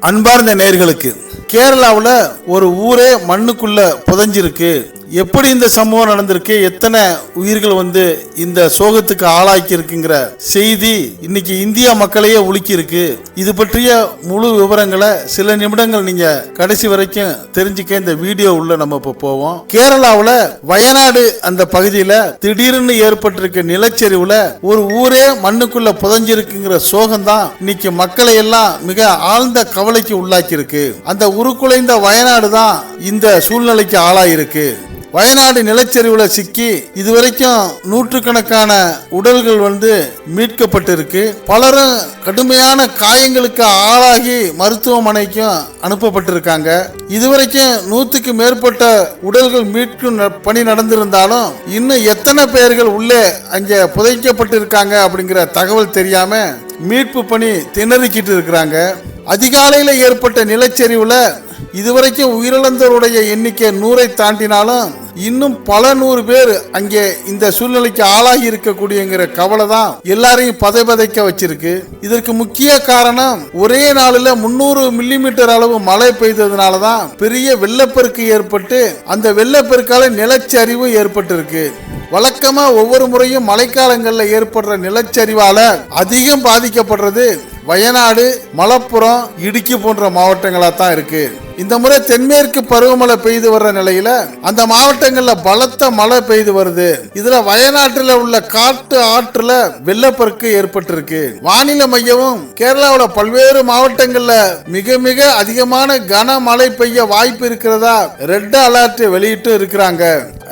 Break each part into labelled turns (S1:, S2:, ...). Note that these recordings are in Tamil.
S1: அன்பார்ந்த நேர்களுக்கு கேரளாவில் ஒரு ஊரே மண்ணுக்குள்ள புதைஞ்சிருக்கு. எப்படி இந்த சம்பவம் நடந்திருக்கு? எத்தனை உயிர்கள் வந்து இந்த சோகத்துக்கு ஆளாக்கி இருக்குங்கிற செய்தி இன்னைக்கு இந்தியா மக்களையே உலுக்கி இருக்கு இது பற்றிய முழு விவரங்களை சில நிமிடங்கள் நீங்க கடைசி வரைக்கும் தெரிஞ்சுக்க இந்த வீடியோ உள்ள நம்ம இப்போ போவோம். கேரளாவில் வயநாடு அந்த பகுதியில் திடீர்னு ஏற்பட்டிருக்க நிலச்சரிவுல ஒரு ஊரே மண்ணுக்குள்ள புதைஞ்சிருக்குங்கிற சோகம் தான் இன்னைக்கு மக்களை எல்லாம் மிக ஆழ்ந்த கவலைக்கு உள்ளாக்கி இருக்கு அந்த உருக்குலைந்த வயநாடு தான் இந்த சூழ்நிலைக்கு ஆளாயிருக்கு. வயநாடு நிலச்சரிவுல சிக்கி இதுவரைக்கும் நூற்றுக்கணக்கான உடல்கள் வந்து மீட்கப்பட்டிருக்கு. பலரும் கடுமையான காயங்களுக்கு ஆளாகி மருத்துவமனைக்கும் அனுப்பப்பட்டிருக்காங்க. இதுவரைக்கும் நூத்துக்கு மேற்பட்ட உடல்கள் மீட்கும் ந- பணி நடந்திருந்தாலும் இன்னும் எத்தனை பேர்கள் உள்ளே அங்கே புதைக்கப்பட்டிருக்காங்க அப்படிங்கிற தகவல் தெரியாம மீட்பு பணி திணறிக்கிட்டு இருக்கிறாங்க. அதிகாலையில் ஏற்பட்ட நிலச்சரிவுல இதுவரைக்கும் உயிரிழந்தவருடைய எண்ணிக்கை நூறை தாண்டினாலும் இன்னும் பல நூறு பேர் அங்கே இந்த சூழ்நிலைக்கு ஆளாகி இருக்கக்கூடியங்கிற கவலை தான் எல்லாரையும் பதைபதைக்க வச்சிருக்கு. இதற்கு முக்கிய காரணம் ஒரே நாளில் முன்னூறு மில்லிமீட்டர் அளவு மழை பெய்ததுனால தான் பெரிய வெள்ளப்பெருக்கு ஏற்பட்டு அந்த வெள்ளப்பெருக்கால நிலச்சரிவு ஏற்பட்டிருக்கு. வழக்கமா ஒவ்வொரு முறையும் மழைக்காலங்களில் ஏற்படுற நிலச்சரிவால அதிகம் பாதிக்கப்படுறது வயநாடு மலப்புரம் இடுக்கி போன்ற மாவட்டங்களா தான் இருக்குது இந்த முறை தென்மேற்கு பருவமழை பெய்து வர்ற நிலையில அந்த மாவட்டங்கள்ல பலத்த மழை பெய்து வருது. இதுல வயநாட்டுல உள்ள காட்டு ஆற்றுல வெள்ளப்பெருக்கு ஏற்பட்டிருக்கு. வானிலை மையமும் கேரளாவோட பல்வேறு மாவட்டங்கள்ல மிக மிக அதிகமான கனமழை பெய்ய வாய்ப்பு இருக்கிறதா ரெட் அலர்ட் வெளியிட்டு இருக்கிறாங்க.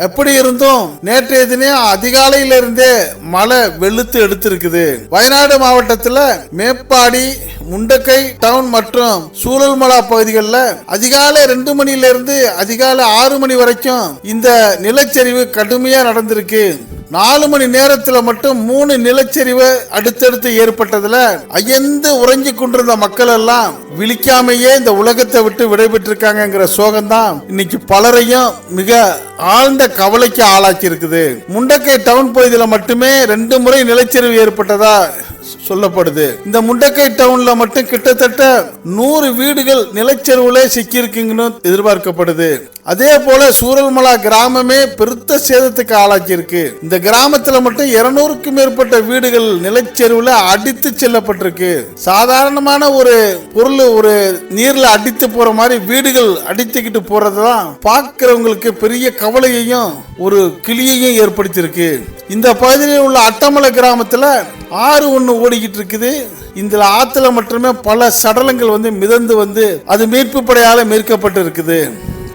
S1: எப்படி இருந்தும் நேற்றைய தினம் அதிகாலையில இருந்தே மழை வெளுத்து எடுத்திருக்குது. வயநாடு மாவட்டத்துல மேப்பாடி முண்டக்கை டவுன் மற்றும் சூழல்மலா பகுதிகளில் அதிகாலை ரெண்டு மணியிலிருந்து அதிகாலை ஆறு மணி வரைக்கும் இந்த நிலச்சரிவு கடுமையா நடந்திருக்கு. நாலு மணி நேரத்துல மட்டும் மூணு நிலச்சரிவு அடுத்தடுத்து ஏற்பட்டதுல அயந்து உறங்கி கொண்டிருந்த மக்கள் எல்லாம் விழிக்காமையே இந்த உலகத்தை விட்டு விடைபெற்றிருக்காங்கங்கிற சோகம் தான் இன்னைக்கு பலரையும் மிக ஆழ்ந்த கவலைக்கு ஆளாக்கி இருக்குது முண்டக்கை டவுன் பகுதியில் மட்டுமே ரெண்டு முறை நிலச்சரிவு ஏற்பட்டதா சொல்லப்படுது. இந்த முண்டக்கை டவுன்ல மட்டும் கிட்டத்தட்ட நூறு வீடுகள் நிலச்சரிவுல சிக்கியிருக்குங்கன்னு எதிர்பார்க்கப்படுது. அதே போல சூரல்மலா கிராமமே பெருத்த சேதத்துக்கு ஆளாக்கி இருக்கு இந்த கிராமத்துல மட்டும் இருநூறுக்கும் மேற்பட்ட வீடுகள் நிலச்சரிவுல அடித்து செல்லப்பட்டிருக்கு. சாதாரணமான ஒரு பொருள் ஒரு நீர்ல அடித்து போற மாதிரி வீடுகள் அடித்துக்கிட்டு போறதுதான் பார்க்கிறவங்களுக்கு பெரிய கவலையையும் ஒரு கிளியையும் ஏற்படுத்தியிருக்கு. இந்த பகுதியில் உள்ள அட்டமலை கிராமத்துல ஆறு ஒன்று ஓடிக்கிட்டு இருக்குது. இந்த ஆற்றுல மட்டுமே பல சடலங்கள் வந்து மிதந்து வந்து அது மீட்பு படையால் மீட்கப்பட்டு இருக்குது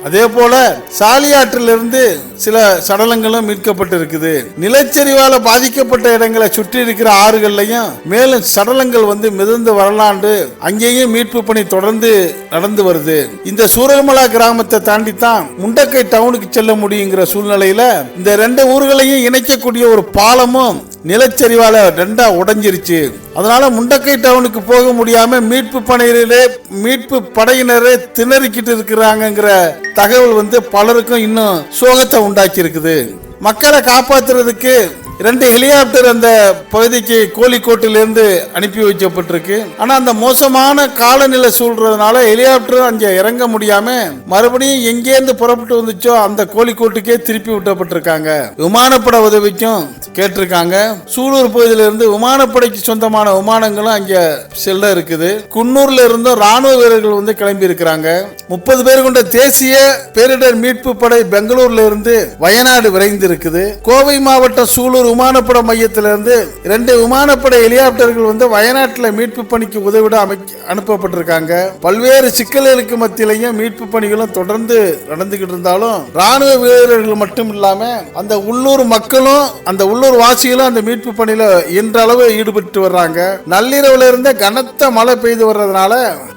S1: அதே போல சாலியாற்றிலிருந்து சில சடலங்களும் மீட்கப்பட்டு இருக்குது நிலச்சரிவால பாதிக்கப்பட்ட இடங்களை சுற்றி இருக்கிற ஆறுகள்லையும் மேலும் சடலங்கள் வந்து மிதந்து வரலாண்டு அங்கேயும் மீட்பு பணி தொடர்ந்து நடந்து வருது. இந்த சூரல்மலா கிராமத்தை தாண்டி தான் முண்டக்கை டவுனுக்கு செல்ல முடியுங்கிற சூழ்நிலையில இந்த ரெண்டு ஊர்களையும் இணைக்கக்கூடிய ஒரு பாலமும் நிலச்சரிவால ரெண்டா உடைஞ்சிருச்சு. அதனால முண்டக்கை டவுனுக்கு போக முடியாம மீட்பு பணியிலே மீட்பு படையினரே திணறிக்கிட்டு இருக்கிறாங்கங்கிற தகவல் வந்து பலருக்கும் இன்னும் சோகத்தை உண்டாக்கி இருக்குது மக்களை காப்பாத்துறதுக்கு ரெண்டு ஹெலிகாப்டர் அந்த பகுதிக்கு கோழிக்கோட்டிலிருந்து அனுப்பி வைக்கப்பட்டிருக்கு. ஆனா அந்த மோசமான காலநிலை சூழ்றதுனால ஹெலிகாப்டர் அங்கே இறங்க முடியாம மறுபடியும் எங்கேருந்து புறப்பட்டு வந்துச்சோ அந்த கோழிக்கோட்டுக்கே திருப்பி விட்டப்பட்டிருக்காங்க. விமானப்பட உதவிக்கும் கேட்டிருக்காங்க. சூலூர் பகுதியிலிருந்து விமானப்படைக்கு சொந்தமான விமானங்களும் அங்கே செல்ல இருக்குது. குன்னூர்ல இருந்தும் ராணுவ வீரர்கள் வந்து கிளம்பி இருக்கிறாங்க. முப்பது பேர் கொண்ட தேசிய பேரிடர் மீட்பு படை பெங்களூர்ல இருந்து வயநாடு விரைந்து இருக்குது கோவை மாவட்டம் சூலூர் விமானப்பட மையத்திலிருந்து ரெண்டு விமானப்படை ஹெலிகாப்டர்கள் வந்து வயநாட்டில் மீட்பு பணிக்கு உதவிட அமைக்க அனுப்பப்பட்டிருக்காங்க. பல்வேறு சிக்கல்களுக்கு மத்தியிலையும் மீட்பு பணிகளும் தொடர்ந்து நடந்துகிட்டு இருந்தாலும் ராணுவ வீரர்கள் மட்டும் இல்லாம அந்த உள்ளூர் மக்களும் அந்த உள்ளூர் வாசிகளும் அந்த மீட்பு பணியில இன்றளவு ஈடுபட்டு வர்றாங்க. நள்ளிரவுல இருந்த கனத்த மழை பெய்து வர்றதுனால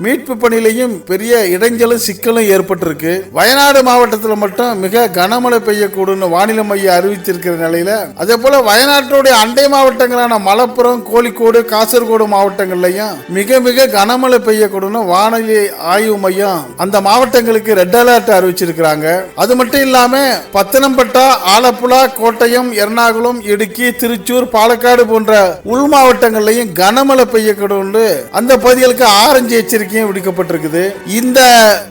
S1: மீட்பு பணியிலையும் பெரிய இடைஞ்சலும் சிக்கலும் ஏற்பட்டிருக்கு. வயநாடு மாவட்டத்தில் மட்டும் மிக கனமழை பெய்யக்கூடும்னு வானிலை மையம் அறிவித்திருக்கிற நிலையில அதே போல வயநாட்டுடைய அண்டை மாவட்டங்களான மலப்புரம் கோழிக்கோடு காசர்கோடு மாவட்டங்கள்லயும் மிக மிக கனமழை பெய்யக்கூடும் வானிலை ஆய்வு மையம் அந்த மாவட்டங்களுக்கு ரெட் அலர்ட் அறிவிச்சிருக்கிறாங்க. அது மட்டும் இல்லாம பத்தனம்பட்டா ஆலப்புழா கோட்டயம் எர்ணாகுளம் இடுக்கி திருச்சூர் பாலக்காடு போன்ற உள் மாவட்டங்கள்லயும் கனமழை பெய்யக்கூடும் அந்த பகுதிகளுக்கு ஆரஞ்சு எச்சரிக்கையும் விடுக்கப்பட்டிருக்குது. இந்த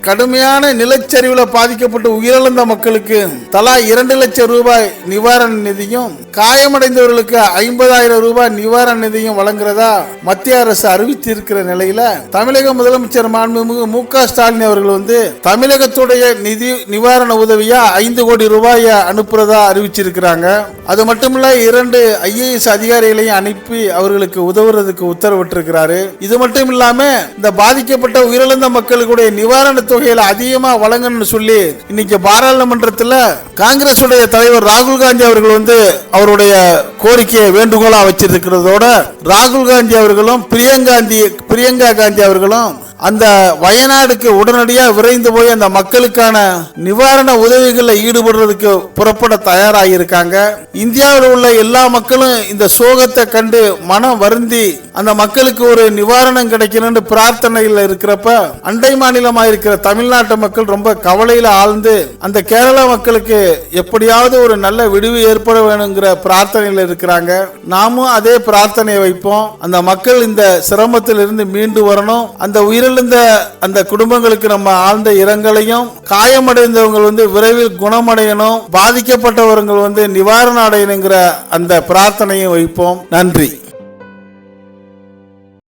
S1: கடுமையான நிலச்சரிவுல பாதிக்கப்பட்டு உயிரிழந்த மக்களுக்கு தலா இரண்டு லட்சம் ரூபாய் நிவாரண நிதியும் காயமடைந்தவர்களுக்கு ஐம்பதாயிரம் ரூபாய் நிவாரண நிதியும் வழங்குறதா மத்திய அரசு அறிவித்திருக்கிற நிலையில தமிழக முதலமைச்சர் மாண்புமிகு மு க ஸ்டாலின் அவர்கள் வந்து தமிழகத்துடைய நிதி நிவாரண உதவியா ஐந்து கோடி ரூபாய் அனுப்புறதா அறிவிச்சிருக்கிறாங்க. அது மட்டுமல்ல இரண்டு ஐஏஎஸ் அதிகாரிகளையும் அனுப்பி அவர்களுக்கு உதவுறதுக்கு உத்தரவிட்டிருக்கிறாரு. இது மட்டும் இல்லாம இந்த பாதிக்கப்பட்ட உயிரிழந்த மக்களுடைய நிவாரண தொகையில அதிகமா வழங்கணும்னு சொல்லி இன்னைக்கு பாராளுமன்றத்தில் காங்கிரஸ் உடைய தலைவர் ராகுல் காந்தி அவர்கள் வந்து அவருடைய கோரிக்கையை வேண்டுகோளா வச்சிருக்கிறதோட ராகுல் காந்தி அவர்களும் பிரியங்காந்தி பிரியங்கா காந்தி அவர்களும் அந்த வயநாடுக்கு உடனடியாக விரைந்து போய் அந்த மக்களுக்கான நிவாரண உதவிகளில் ஈடுபடுறதுக்கு புறப்பட தயாராகியிருக்காங்க. இந்தியாவில் உள்ள எல்லா மக்களும் இந்த சோகத்தை கண்டு மனம் வருந்தி அந்த மக்களுக்கு ஒரு நிவாரணம் கிடைக்கணும்னு பிரார்த்தனையில் இருக்கிறப்ப அண்டை மாநிலமாக இருக்கிற தமிழ்நாட்டு மக்கள் ரொம்ப கவலையில் ஆழ்ந்து அந்த கேரள மக்களுக்கு எப்படியாவது ஒரு நல்ல விடுவி ஏற்பட வேணுங்கிற பிரார்த்தனையில் இருக்கிறாங்க. நாமும் அதே பிரார்த்தனையை வைப்போம். அந்த மக்கள் இந்த சிரமத்தில் இருந்து மீண்டு வரணும். அந்த உயிரிழந்த அந்த குடும்பங்களுக்கு நம்ம ஆழ்ந்த இரங்கலையும் காயமடைந்தவங்க வந்து விரைவில் குணமடையணும் பாதிக்கப்பட்டவர்கள் வந்து நிவாரணம் அடையணுங்கிற அந்த பிரார்த்தனையும் வைப்போம். நன்றி.